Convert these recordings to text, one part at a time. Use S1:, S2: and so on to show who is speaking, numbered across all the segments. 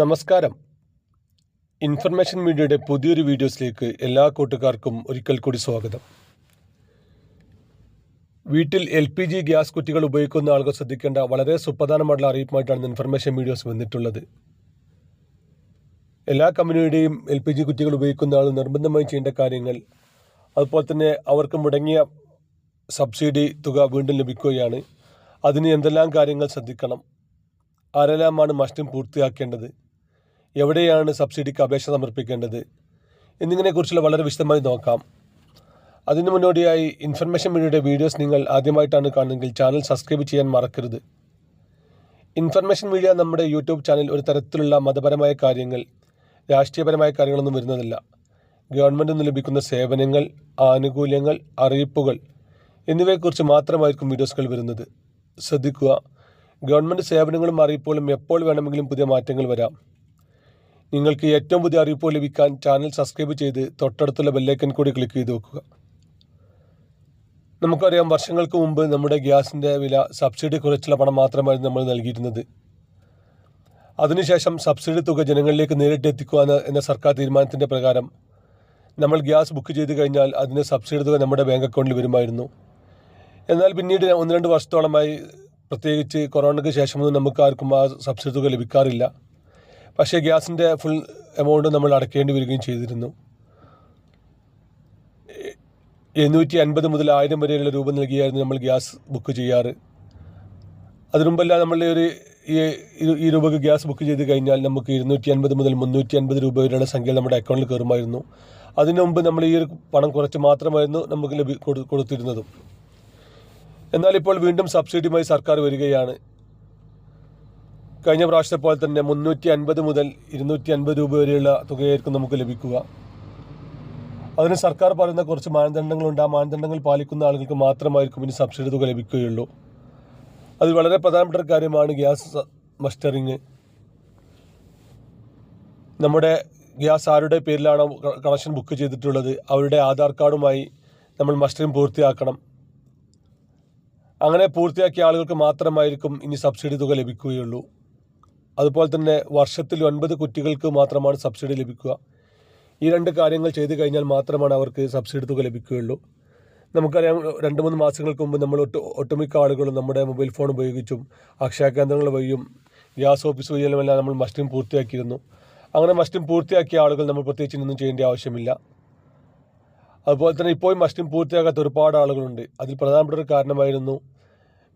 S1: നമസ്കാരം. ഇൻഫർമേഷൻ മീഡിയയുടെ പുതിയൊരു വീഡിയോസിലേക്ക് എല്ലാ കൂട്ടുകാർക്കും ഒരിക്കൽ കൂടി സ്വാഗതം. വീട്ടിൽ എൽ പി ജി ഗ്യാസ് കുറ്റികൾ ഉപയോഗിക്കുന്ന ആളുകൾ ശ്രദ്ധിക്കേണ്ട വളരെ സുപ്രധാനമായിട്ടുള്ള അറിയിപ്പുമായിട്ടാണ് ഇൻഫർമേഷൻ മീഡിയോസ് വന്നിട്ടുള്ളത്. എല്ലാ കമ്പനിയുടെയും എൽ പി ജി കുറ്റികൾ ഉപയോഗിക്കുന്ന ആൾ നിർബന്ധമായി ചെയ്യേണ്ട കാര്യങ്ങൾ അതുപോലെ തന്നെ അവർക്ക് മുടങ്ങിയ സബ്സിഡി തുക വീണ്ടും ലഭിക്കുകയാണ്. അതിന് എന്തെല്ലാം കാര്യങ്ങൾ ശ്രദ്ധിക്കണം? ആരെല്ലാമാണ് മസ്റ്റും പൂർത്തിയാക്കേണ്ടത്? എവിടെയാണ് സബ്സിഡിക്ക് അപേക്ഷ സമർപ്പിക്കേണ്ടത് എന്നിങ്ങനെക്കുറിച്ചുള്ള വളരെ വിശദമായി നോക്കാം. അതിനു മുന്നോടിയായി ഇൻഫർമേഷൻ മീഡിയയുടെ വീഡിയോസ് നിങ്ങൾ ആദ്യമായിട്ടാണ് കാണുന്നതെങ്കിൽ ചാനൽ സബ്സ്ക്രൈബ് ചെയ്യാൻ മറക്കരുത്. ഇൻഫർമേഷൻ മീഡിയ നമ്മുടെ യൂട്യൂബ് ചാനൽ ഒരു തരത്തിലുള്ള മതപരമായ കാര്യങ്ങൾ രാഷ്ട്രീയപരമായ കാര്യങ്ങളൊന്നും വരുന്നതല്ല. ഗവൺമെന്റ് നിന്ന് ലഭിക്കുന്ന സേവനങ്ങൾ ആനുകൂല്യങ്ങൾ അറിയിപ്പുകൾ എന്നിവയെക്കുറിച്ച് മാത്രമായിരിക്കും വീഡിയോസുകൾ വരുന്നത്. ശ്രദ്ധിക്കുക ഗവൺമെന്റ് സേവനങ്ങളും അറിയിപ്പുകളും എപ്പോൾ വേണമെങ്കിലും പുതിയ മാറ്റങ്ങൾ വരാം. നിങ്ങൾക്ക് ഏറ്റവും പുതിയ അറിയിപ്പ് ലഭിക്കാൻ ചാനൽ സബ്സ്ക്രൈബ് ചെയ്ത് തൊട്ടടുത്തുള്ള ബെല്ലൈക്കൻ കൂടി ക്ലിക്ക് ചെയ്ത് വെക്കുക. നമുക്കറിയാം വർഷങ്ങൾക്ക് മുമ്പ് നമ്മുടെ ഗ്യാസിന്റെ വില സബ്സിഡി കുറച്ചുള്ള പണം മാത്രമായിരുന്നു നമ്മൾ നൽകിയിരുന്നത്. അതിനുശേഷം സബ്സിഡി തുക ജനങ്ങളിലേക്ക് നേരിട്ട് എത്തിക്കുക എന്ന സർക്കാർ തീരുമാനത്തിന്റെ പ്രകാരം നമ്മൾ ഗ്യാസ് ബുക്ക് ചെയ്ത് കഴിഞ്ഞാൽ അതിന് സബ്സിഡി തുക നമ്മുടെ ബാങ്ക് അക്കൗണ്ടിൽ വരുമായിരുന്നു. എന്നാൽ പിന്നീട് ഒന്ന് രണ്ട് വർഷത്തോളമായി പ്രത്യേകിച്ച് കൊറോണയ്ക്ക് ശേഷമൊന്നും നമുക്ക് ആർക്കും ആ സബ്സിഡി തുക ലഭിക്കാറില്ല. പക്ഷേ ഗ്യാസിന്റെ ഫുൾ എമൗണ്ട് നമ്മൾ അടയ്ക്കേണ്ടി വരികയും ചെയ്തിരുന്നു. എഴുന്നൂറ്റി അൻപത് മുതൽ ആയിരം വരെയുള്ള രൂപ നൽകിയായിരുന്നു നമ്മൾ ഗ്യാസ് ബുക്ക് ചെയ്യാറ്. അതിനു മുമ്പെല്ലാം നമ്മൾ ഒരു ഈ ഈ രൂപയ്ക്ക് ഗ്യാസ് ബുക്ക് ചെയ്ത് കഴിഞ്ഞാൽ നമുക്ക് ഇരുന്നൂറ്റി അൻപത് മുതൽ മുന്നൂറ്റി അൻപത് രൂപ വരെയുള്ള സംഖ്യ നമ്മുടെ അക്കൗണ്ടിൽ കയറുമായിരുന്നു. അതിനു മുമ്പ് നമ്മൾ ഈ ഒരു പണം കുറച്ച് മാത്രമായിരുന്നു നമുക്ക് ലഭി കൊടു- കൊടുത്തിരുന്നതും. എന്നാൽ ഇപ്പോൾ വീണ്ടും സബ്സിഡിയുമായി സർക്കാർ വരികയാണ്. കഴിഞ്ഞ പ്രാവശ്യത്തെ പോലെ തന്നെ മുന്നൂറ്റി അൻപത് മുതൽ ഇരുന്നൂറ്റി അൻപത് രൂപ വരെയുള്ള തുകയായിരിക്കും നമുക്ക് ലഭിക്കുക. അതിന് സർക്കാർ പറയുന്ന കുറച്ച് മാനദണ്ഡങ്ങളുണ്ട്. ആ മാനദണ്ഡങ്ങൾ പാലിക്കുന്ന ആളുകൾക്ക് മാത്രമായിരിക്കും ഇനി സബ്സിഡി തുക ലഭിക്കുകയുള്ളൂ. അത് വളരെ പ്രധാനപ്പെട്ട ഒരു കാര്യമാണ് ഗ്യാസ് മസ്റ്ററിങ്. നമ്മുടെ ഗ്യാസ് ആരുടെ പേരിലാണോ കണക്ഷൻ ബുക്ക് ചെയ്തിട്ടുള്ളത് അവരുടെ ആധാർ കാർഡുമായി നമ്മൾ മസ്റ്ററിങ് പൂർത്തിയാക്കണം. അങ്ങനെ പൂർത്തിയാക്കിയ ആളുകൾക്ക് മാത്രമായിരിക്കും ഇനി സബ്സിഡി തുക ലഭിക്കുകയുള്ളൂ. അതുപോലെ തന്നെ വർഷത്തിൽ ഒൻപത് കുറ്റികൾക്ക് മാത്രമാണ് സബ്സിഡി ലഭിക്കുക. ഈ രണ്ട് കാര്യങ്ങൾ ചെയ്തു കഴിഞ്ഞാൽ മാത്രമാണ് അവർക്ക് സബ്സിഡി തുക ലഭിക്കുകയുള്ളൂ. നമുക്കറിയാം രണ്ട് മൂന്ന് മാസങ്ങൾക്ക് മുമ്പ് നമ്മൾ ഒട്ട് ഒട്ടുമിക്ക ആളുകളും നമ്മുടെ മൊബൈൽ ഫോൺ ഉപയോഗിച്ചും അക്ഷയ കേന്ദ്രങ്ങൾ വഴിയും ഗ്യാസ് ഓഫീസ് വഴിയുമെല്ലാം നമ്മൾ മസ്റ്റിംഗ് പൂർത്തിയാക്കിയിരുന്നു. അങ്ങനെ മസ്റ്റിംഗ് പൂർത്തിയാക്കിയ ആളുകൾ നമ്മൾ പ്രത്യേകിച്ച് ഒന്നും ചെയ്യേണ്ട ആവശ്യമില്ല. അതുപോലെ തന്നെ ഇപ്പോഴും മസ്റ്റിംഗ് പൂർത്തിയാക്കാത്ത ഒരുപാട് ആളുകളുണ്ട്. അതിൽ പ്രധാനപ്പെട്ട ഒരു കാരണമായിരുന്നു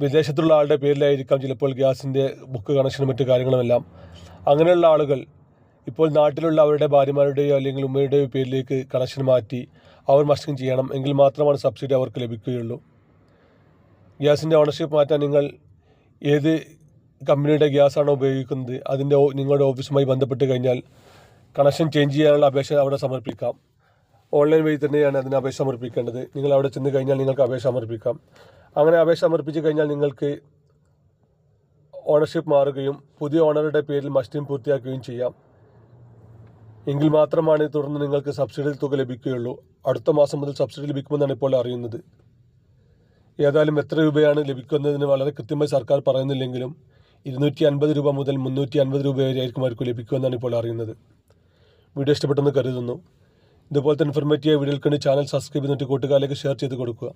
S1: വിദേശത്തുള്ള ആളുടെ പേരിലായിരിക്കാം ചിലപ്പോൾ ഗ്യാസിന്റെ ബുക്ക് കണക്ഷനും മറ്റു കാര്യങ്ങളുമെല്ലാം. അങ്ങനെയുള്ള ആളുകൾ ഇപ്പോൾ നാട്ടിലുള്ള അവരുടെ ഭാര്യമാരുടെയോ അല്ലെങ്കിൽ ഉമ്മയുടെയോ പേരിലേക്ക് കണക്ഷൻ മാറ്റി അവർ മസ്റ്റിംഗ് ചെയ്യണം എങ്കിൽ മാത്രമാണ് സബ്സിഡി അവർക്ക് ലഭിക്കുകയുള്ളൂ. ഗ്യാസിന്റെ ഓണർഷിപ്പ് മാറ്റാൻ നിങ്ങൾ ഏത് കമ്പനിയുടെ ഗ്യാസാണോ ഉപയോഗിക്കുന്നത് അതിന്റെ നിങ്ങളുടെ ഓഫീസുമായി ബന്ധപ്പെട്ട് കഴിഞ്ഞാൽ കണക്ഷൻ ചേഞ്ച് ചെയ്യാനുള്ള അപേക്ഷ അവിടെ സമർപ്പിക്കാം. ഓൺലൈൻ വഴി തന്നെയാണ് അതിന് അപേക്ഷ സമർപ്പിക്കേണ്ടത്. നിങ്ങൾ അവിടെ ചെന്ന് കഴിഞ്ഞാൽ നിങ്ങൾക്ക് അപേക്ഷ സമർപ്പിക്കാം. അങ്ങനെ അപേക്ഷ സമർപ്പിച്ചു കഴിഞ്ഞാൽ നിങ്ങൾക്ക് ഓണർഷിപ്പ് മാറുകയും പുതിയ ഓണറുടെ പേരിൽ മസ്റ്റിംഗ് പൂർത്തിയാക്കുകയും ചെയ്യാം. എങ്കിൽ മാത്രമാണ് തുടർന്ന് നിങ്ങൾക്ക് സബ്സിഡി തുക ലഭിക്കുകയുള്ളൂ. അടുത്ത മാസം മുതൽ സബ്സിഡി ലഭിക്കുമെന്നാണ് ഇപ്പോൾ അറിയുന്നത്. ഏതായാലും എത്ര രൂപയാണ് ലഭിക്കുന്നതിന് വളരെ കൃത്യമായി സർക്കാർ പറയുന്നില്ലെങ്കിലും ഇരുന്നൂറ്റി അൻപത് രൂപ മുതൽ മുന്നൂറ്റി അൻപത് രൂപ വരെ ആയിരിക്കും അവർക്ക് ലഭിക്കുമെന്നാണ് ഇപ്പോൾ അറിയുന്നത്. വീഡിയോ ഇഷ്ടപ്പെട്ടെന്ന് കരുതുന്നു. ഇതുപോലത്തെ ഇൻഫർമേറ്റീവ് വീഡിയോകൾക്ക് ചാനൽ സബ്സ്ക്രൈബ് ചെയ്തിട്ട് കൂട്ടുകാരിലേക്ക് ഷെയർ ചെയ്ത് കൊടുക്കുക.